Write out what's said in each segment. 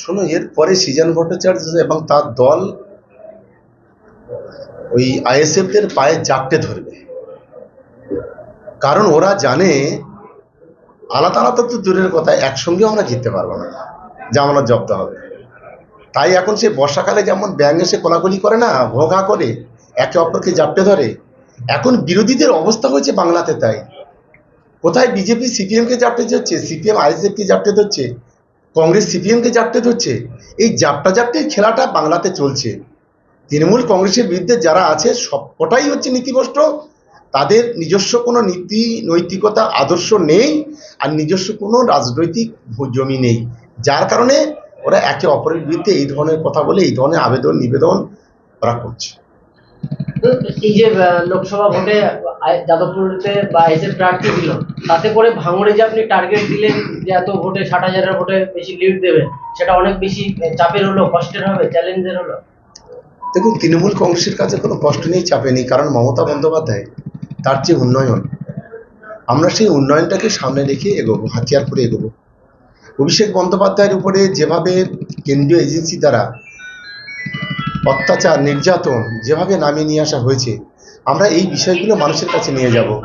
শোনো এরপরে সৃজন ভট্টাচার্য এবং তার দল ওই আইএসএফদের পায়ে জাপটে ধরবে। কারণ ওরা জানে আলাদা আলাদা তো দূরের কথা একসঙ্গে আমরা জিততে পারব না, জামানত জব্দ হবে। তাই এখন সে বর্ষাকালে যেমন ব্যাঙ এসে কোলাকুলি করে না ঘোঘা করে, একে অপরকে জাপটে ধরে, এখন বিরোধীদের অবস্থা হয়েছে বাংলাতে তাই। কোথায় বিজেপি, সিপিএমকে জাপটে ধরছে, সিপিএম, আইএসএফকে জাপটে ধরছে কংগ্রেস সিপিএমকে জাপটে ধরছে। এই জাপটা জাপটের খেলাটা বাংলাতে চলছে। তৃণমূল কংগ্রেসের বিরুদ্ধে যারা আছে, সবকটাই হচ্ছে নীতিভ্রষ্ট। তাদের নিজস্ব কোনো নীতি, নৈতিকতা, আদর্শ নেই আর নিজস্ব কোনো রাজনৈতিক জমি নেই। যার কারণে ওরা একে অপরের বিরুদ্ধে এই ধরনের কথা বলে, এই ধরনের আবেদন, নিবেদন ওরা করছে। এই যে লোকসভা ভোটে যাদবপুরতে বা আইএসএফ প্রার্থী দিল তাতে করে ভাঙড়ে যে আপনি টার্গেট দিলেন যে এত ভোটে, ষাট হাজারের ভোটে বেশি লিড দেবে, সেটা অনেক বেশি চাপের হলো, কষ্টের হবে চ্যালেঞ্জের হলো? দেখুন, তৃণমূল কংগ্রেসের কাছে কোনো কষ্ট নেই, চাপে নেই, কারণ মমতা বন্দ্যোপাধ্যায় তার যে উন্নয়ন, আমরা সেই উন্নয়নটাকে সামনে রেখে এগোবো, হাতিয়ার করে এগোবো। অভিষেক বন্দ্যোপাধ্যায়ের উপরে যেভাবে কেন্দ্রীয় এজেন্সি দ্বারা অত্যাচার, নির্যাতন যেভাবে নামিয়ে নিয়ে আসা হয়েছে, আমরা এই বিষয়গুলো মানুষের কাছে নিয়ে যাব।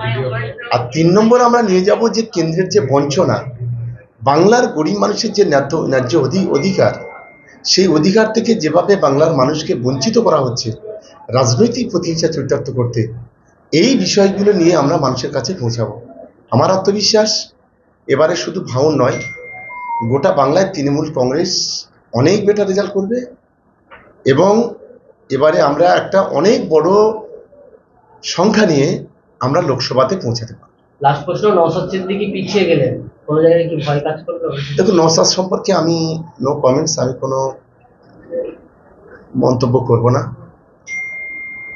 আর তিন নম্বর আমরা নিয়ে যাব যে কেন্দ্রের যে বঞ্চনা, বাংলার গরিব মানুষের যে ন্যায্য ন্যায্য অধি- অধিকার, সেই অধিকার থেকে যেভাবে বাংলার মানুষকে বঞ্চিত করা হচ্ছে, রাজনৈতিক প্রতিহিংসা চরিতার্থ করতে, এই বিষয়গুলো নিয়ে আমরা মানুষের কাছে পৌঁছাবো। আমার আত্মবিশ্বাস, এবারে শুধু ভাঙন নয়, গোটা বাংলায় তৃণমূল কংগ্রেস অনেক বেটার রেজাল্ট করবে। এবং এবারে আমরা একটা অনেক বড় সংখ্যা নিয়ে আমরা লোকসভাতে পৌঁছাতে পারব। লাস্ট প্রশ্ন নওসাদ সিদ্দিকি পিছিয়ে গেলেন। কোনো জায়গায় কি ভয় কাজ করবে দেখুন নসাদ সম্পর্কে আমি নো কমেন্টস আমি কোনো মন্তব্য করব না।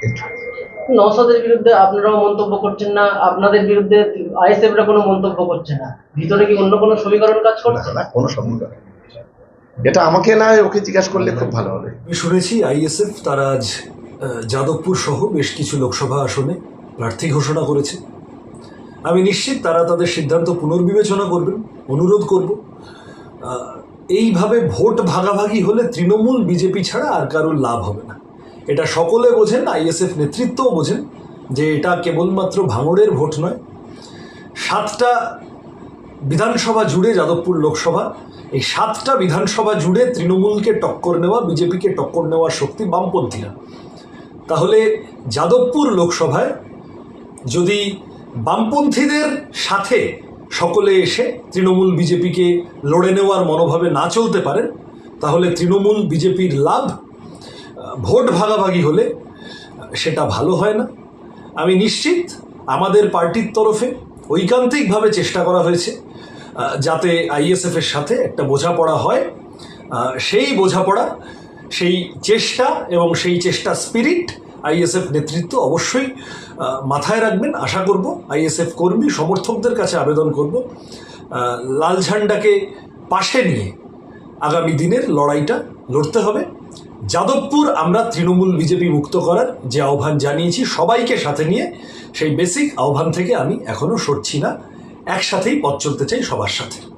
এটুকু। নওসাদের বিরুদ্ধে আপনারাও মন্তব্য করছেন না আপনাদের বিরুদ্ধে আইএসএফরা কোনো মন্তব্য করছে না। ভিতরে কি অন্য কোনো সমীকরণ কাজ করছে? না কোনো না এটা আমাকে না, ওকে জিজ্ঞাসা করলে খুব ভালো হবে। শুনেছি আইএসএফ তারা আজ যাদবপুর সহ বেশ কিছু লোকসভা আসনে প্রার্থী ঘোষণা করেছে। আমি নিশ্চিত তারা তাদের সিদ্ধান্ত পুনর্বিবেচনা করবেন, অনুরোধ করব। এইভাবে ভোট ভাগাভাগি হলে তৃণমূল, বিজেপি ছাড়া আর কারোর লাভ হবে না। এটা সকলে বোঝেন আইএসএফ নেতৃত্বও বোঝেন, যে এটা কেবলমাত্র ভাঙড়ের ভোট নয়। সাতটা বিধানসভা জুড়ে যাদবপুর লোকসভা, এই সাতটা বিধানসভা জুড়ে তৃণমূলকে টক্কর নেওয়া, বিজেপিকে টক্কর নেওয়ার শক্তি বামপন্থীরা। তাহলে যাদবপুর লোকসভায় যদি বামপন্থীদের সাথে সকলে এসে তৃণমূল বিজেপিকে লড়ে নেওয়ার মনোভাবে না চলতে পারে, তাহলে তৃণমূল বিজেপির লাভ ভোট ভাগাভাগি হলে সেটা ভালো হয় না। আমি নিশ্চিত আমাদের পার্টির তরফে ঐকান্তিকভাবে চেষ্টা করা হয়েছে। যাতে আইএসএফ এর সাথে একটা বোঝাপড়া হয়। সেই বোঝাপড়া, সেই চেষ্টা এবং সেই চেষ্টা স্পিরিট আইএসএফ নেতৃত্ব অবশ্যই মাথায় রাখবেন। আশা করব আইএসএফ কর্মী, সমর্থকদের কাছে আবেদন করব। লাল ঝান্ডাকে পাশে নিয়ে আগামী দিনের লড়াইটা লড়তে হবে। যাদবপুর আমরা তৃণমূল বিজেপি মুক্ত করার যে আহ্বান জানিয়েছি, সবাইকে সাথে নিয়ে সেই বেসিক আহ্বান থেকে আমি এখনও সরছি না। একসাথেই পথ চলতে চাই সবার সাথে।